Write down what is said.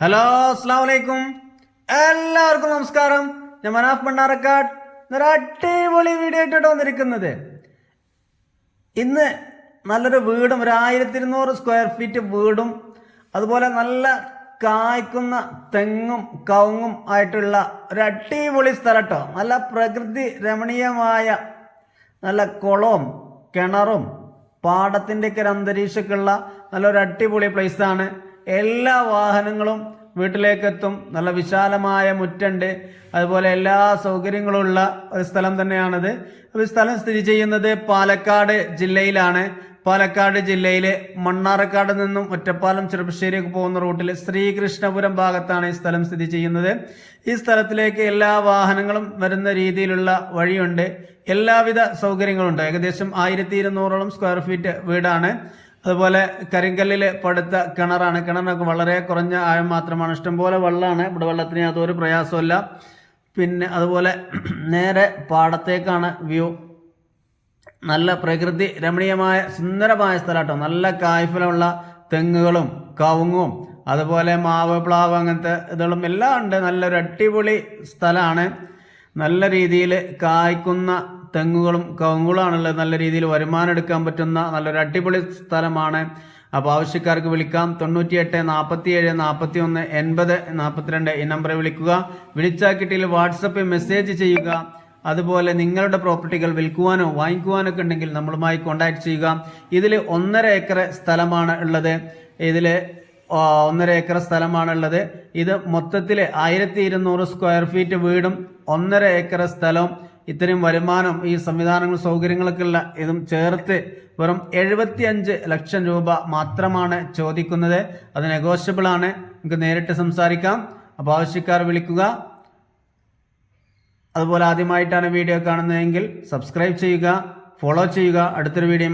Hello അസ്സാം എല്ലാവർക്കും നമസ്കാരം. ഞാൻ മനാഫ് മണ്ണാറക്കാട്. ഒരു അടിപൊളി വീഡിയോ ആയിട്ടാണ് വന്നിരിക്കുന്നത്. ഇന്ന് നല്ലൊരു വീടും ഒരു ആയിരത്തി ഇരുന്നൂറ് സ്ക്വയർ ഫീറ്റ് വീടും അതുപോലെ നല്ല കായ്ക്കുന്ന തെങ്ങും കവുങ്ങും ആയിട്ടുള്ള ഒരു അടിപൊളി സ്ഥലം കേട്ടോ നല്ല പ്രകൃതി രമണീയമായ നല്ല കുളവും കിണറും പാടത്തിന്റെയൊക്കെ ഒരു അന്തരീക്ഷമൊക്കെ ഉള്ള നല്ലൊരു അടിപൊളി പ്ലേസാണ് എല്ലാ വാഹനങ്ങളും വീട്ടിലേക്കെത്തും. നല്ല വിശാലമായ മുറ്റുണ്ട്. അതുപോലെ എല്ലാ സൗകര്യങ്ങളുമുള്ള ഒരു സ്ഥലം തന്നെയാണിത്. അപ്പോൾ ഈ സ്ഥലം സ്ഥിതി ചെയ്യുന്നത് പാലക്കാട് ജില്ലയിലാണ്. പാലക്കാട് ജില്ലയിലെ മണ്ണാറക്കാട് നിന്നും ഒറ്റപ്പാലം ചെറുപ്പശ്ശേരിയൊക്കെ പോകുന്ന റൂട്ടിൽ ശ്രീകൃഷ്ണപുരം ഭാഗത്താണ് ഈ സ്ഥലം സ്ഥിതി ചെയ്യുന്നത്. ഈ സ്ഥലത്തിലേക്ക് എല്ലാ വാഹനങ്ങളും വരുന്ന രീതിയിലുള്ള വഴിയുണ്ട്. എല്ലാവിധ സൗകര്യങ്ങളുണ്ട്. ഏകദേശം ആയിരത്തി ഇരുന്നൂറോളം സ്ക്വയർ ഫീറ്റ് വീടാണ്. അതുപോലെ കരിങ്കല്ലിൽ പടുത്ത കിണറാണ്. കിണറിനൊക്കെ വളരെ കുറഞ്ഞ ആഴം മാത്രമാണ്. ഇഷ്ടംപോലെ വെള്ളമാണ്. ഇവിടെ വെള്ളത്തിന് യാതൊരു പ്രയാസമില്ല പിന്നെ അതുപോലെ നേരെ പാടത്തേക്കാണ് വ്യൂ. നല്ല പ്രകൃതി രമണീയമായ സുന്ദരമായ സ്ഥലമാട്ടോ. നല്ല കായ്ഫലമുള്ള തെങ്ങുകളും കവുങ്ങും അതുപോലെ മാവ് പ്ലാവ് അങ്ങനത്തെ ഇതുകളും എല്ലാം ഉണ്ട്. നല്ലൊരു അടിപൊളി സ്ഥലമാണ്. നല്ല രീതിയിൽ കായ്ക്കുന്ന തെങ്ങുകളും കവുങ്ങുകളാണുള്ളത് നല്ല രീതിയിൽ വരുമാനം എടുക്കാൻ പറ്റുന്ന നല്ലൊരു അടിപൊളി സ്ഥലമാണ്. അപ്പോൾ ആവശ്യക്കാർക്ക് വിളിക്കാം. തൊണ്ണൂറ്റി എട്ട് നാൽപ്പത്തി ഏഴ് നാൽപ്പത്തി ഒന്ന് എൺപത് നാൽപ്പത്തിരണ്ട് ഈ നമ്പറിൽ വിളിക്കുക. വിളിച്ചാൽ കിട്ടിയിൽ വാട്സപ്പിൽ മെസ്സേജ് ചെയ്യുക. അതുപോലെ നിങ്ങളുടെ പ്രോപ്പർട്ടികൾ വിൽക്കുവാനോ വാങ്ങിക്കുവാനോ ഒക്കെ ഉണ്ടെങ്കിൽ നമ്മളുമായി കോൺടാക്ട് ചെയ്യുക. ഇതിൽ ഒന്നര ഏക്കർ സ്ഥലമാണ് ഉള്ളത്. ഇതിൽ ഒന്നര ഏക്കർ സ്ഥലമാണുള്ളത് ഇത് മൊത്തത്തിൽ ആയിരത്തി ഇരുന്നൂറ് സ്ക്വയർ ഫീറ്റ് വീടും ഒന്നര ഏക്കർ സ്ഥലവും ഇത്രയും വരുമാനം ഈ സംവിധാനങ്ങൾ സൗകര്യങ്ങളൊക്കെ ഉള്ള ഇതും ചേർത്ത് വെറും എഴുപത്തിയഞ്ച് ലക്ഷം രൂപ മാത്രമാണ് ചോദിക്കുന്നത്. അത് നെഗോഷ്യബിൾ ആണ്. നമുക്ക് നേരിട്ട് സംസാരിക്കാം. അപ്പോൾ ആവശ്യക്കാർ വിളിക്കുക. അതുപോലെ ആദ്യമായിട്ടാണ് വീഡിയോ കാണുന്നതെങ്കിൽ സബ്സ്ക്രൈബ് ചെയ്യുക ഫോളോ ചെയ്യുക. അടുത്തൊരു വീഡിയോ